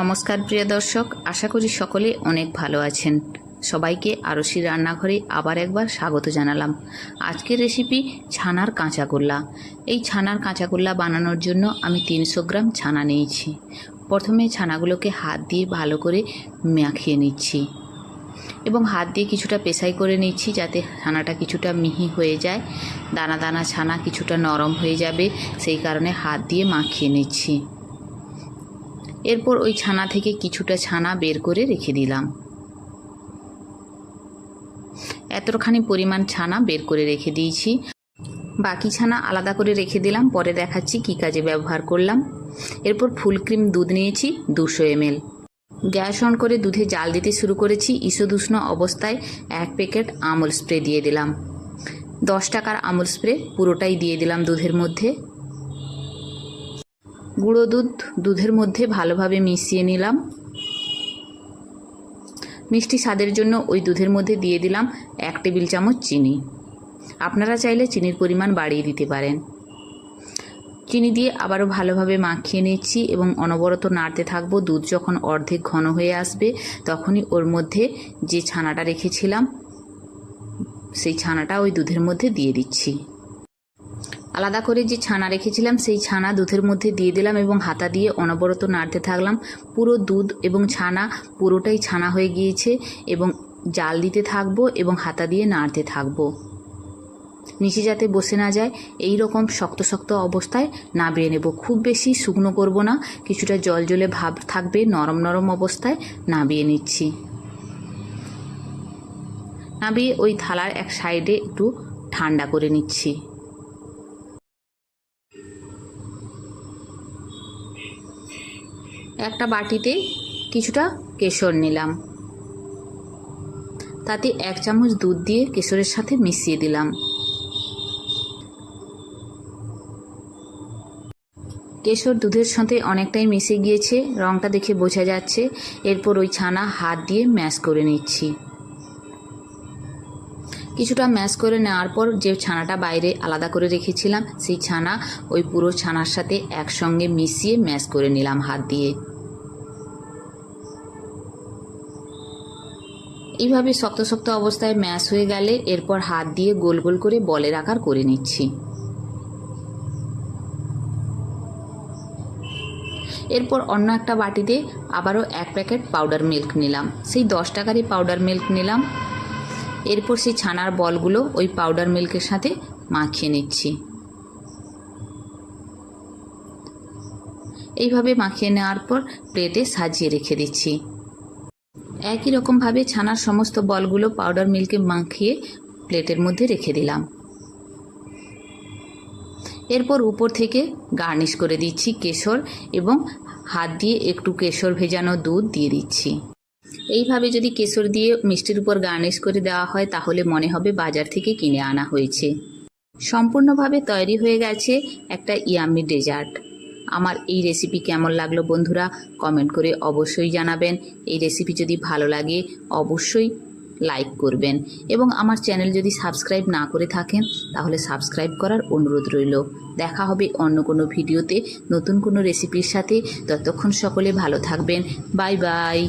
নমস্কার, প্রিয় দর্শক। আশা করি সকলে অনেক ভালো আছেন। সবাইকে আরশি রান্নাঘরে আবার একবার স্বাগত জানালাম। আজকের রেসিপি ছানার কাঁচাগোল্লা। এই ছানার কাঁচাগোল্লা বানানোর জন্য আমি তিনশো গ্রাম ছানা নিয়েছি। প্রথমে ছানাগুলোকে হাত দিয়ে ভালো করে মাখিয়ে নিচ্ছি এবং হাত দিয়ে কিছুটা পেশাই করে নিচ্ছি যাতে ছানাটা কিছুটা মিহি হয়ে যায়। দানা দানা ছানা কিছুটা নরম হয়ে যাবে, সেই কারণে হাত দিয়ে মাখিয়ে নিচ্ছি। এরপর ওই ছানা থেকে কিছুটা ছানা বের করে রেখে দিলাম। এতখানি পরিমাণ ছানা বের করে রেখে দিয়েছি। বাকি ছানা আলাদা করে রেখে দিলাম, পরে দেখাচ্ছি কী কাজে ব্যবহার করলাম। এরপর ফুল ক্রিম দুধ নিয়েছি, দুশো এমএল। গ্যাস অন করে দুধে জাল দিতে শুরু করেছি ঈষদুষ্ণ অবস্থায় এক প্যাকেট আমল স্প্রে দিয়ে দিলাম। দশ টাকার আমল স্প্রে পুরোটাই দিয়ে দিলাম দুধের মধ্যে। গুঁড়ো দুধ দুধের মধ্যে ভালোভাবে মিশিয়ে নিলাম। মিষ্টি স্বাদের জন্য ওই দুধের মধ্যে দিয়ে দিলাম এক টেবিল চামচ চিনি। আপনারা চাইলে চিনির পরিমাণ বাড়িয়ে দিতে পারেন। চিনি দিয়ে আবারও ভালোভাবে মাখিয়ে নিচ্ছি এবং অনবরত নাড়তে থাকব। দুধ যখন অর্ধেক ঘন হয়ে আসবে, তখনই ওর মধ্যে যে ছানাটা রেখেছিলাম, সেই ছানাটা ওই দুধের মধ্যে দিয়ে দিচ্ছি। আলাদা করে যে ছানা রেখেছিলাম, সেই ছানা দুধের মধ্যে দিয়ে দিলাম এবং হাতা দিয়ে অনবরত নাড়তে থাকলাম। পুরো দুধ এবং ছানা পুরোটাই ছানা হয়ে গিয়েছে এবং জাল দিতে থাকব এবং হাতা দিয়ে নাড়তে থাকব। নিচে যাতে বসে না যায়, এই রকম শক্ত শক্ত অবস্থায় নাবিয়ে নেব। খুব বেশি শুকনো করব না, কিছুটা জল জলে ভাব থাকবে, নরম নরম অবস্থায় নাবিয়ে নিচ্ছি। নাবিয়ে ওই থালার এক সাইডে একটু ঠান্ডা করে নিচ্ছি। একটা বাটিতে কিছুটা কেশর নিলাম। তাতে এক চামচ দুধ দিয়ে কেশরের সাথে মিশিয়ে দিলাম। কেশর দুধের সাথে অনেকটাই মিশে গিয়েছে রঙটা দেখে বোঝা যাচ্ছে। এরপর ওই ছানা হাত দিয়ে ম্যাশ করে নিচ্ছি। কিছুটা ম্যাশ করে নেওয়ার পর যে ছানাটা বাইরে আলাদা করে রেখেছিলাম, সেই ছানা ওই পুরো ছানার সাথে একসঙ্গে মিশিয়ে ম্যাশ করে নিলাম হাত দিয়ে। এইভাবে শক্ত শক্ত অবস্থায় ম্যাশ হয়ে গেলে এরপর হাত দিয়ে গোল গোল করে বলের আকার করে নিচ্ছি। এরপর অন্য একটা বাটিতে আবারও এক প্যাকেট পাউডার মিল্ক নিলাম। সেই দশ টাকারই পাউডার মিল্ক নিলাম। এরপর সেই ছানার বলগুলো ওই পাউডার মিল্কের সাথে মাখিয়ে নিচ্ছি। এইভাবে মাখিয়ে নেওয়ার পর প্লেটে সাজিয়ে রেখে দিচ্ছি। একই রকমভাবে ছানার সমস্ত বলগুলো পাউডার মিল্কে মাখিয়ে প্লেটের মধ্যে রেখে দিলাম। এরপর উপর থেকে গার্নিশ করে দিচ্ছি কেশর এবং হাত দিয়ে একটু কেশর ভেজানো দুধ দিয়ে দিচ্ছি। এইভাবে যদি কেশর দিয়ে মিষ্টির উপর গার্নিশ করে দেওয়া হয়, তাহলে মনে হবে বাজার থেকে কিনে আনা হয়েছে। সম্পূর্ণভাবে তৈরি হয়ে গেছে একটা ইয়ামি ডেজার্ট আমার এই রেসিপি কেমন লাগল বন্ধুরা কমেন্ট করে অবশ্যই জানাবেন। এই রেসিপি যদি ভালো লাগে, অবশ্যই লাইক করবেন। এবং আমার চ্যানেল যদি সাবস্ক্রাইব না করে থাকেন, তাহলে সাবস্ক্রাইব করার অনুরোধ রইল। দেখা হবে অন্য কোনো ভিডিওতে নতুন কোনো রেসিপির সাথে। ততক্ষণ সকলে ভালো থাকবেন। Bye bye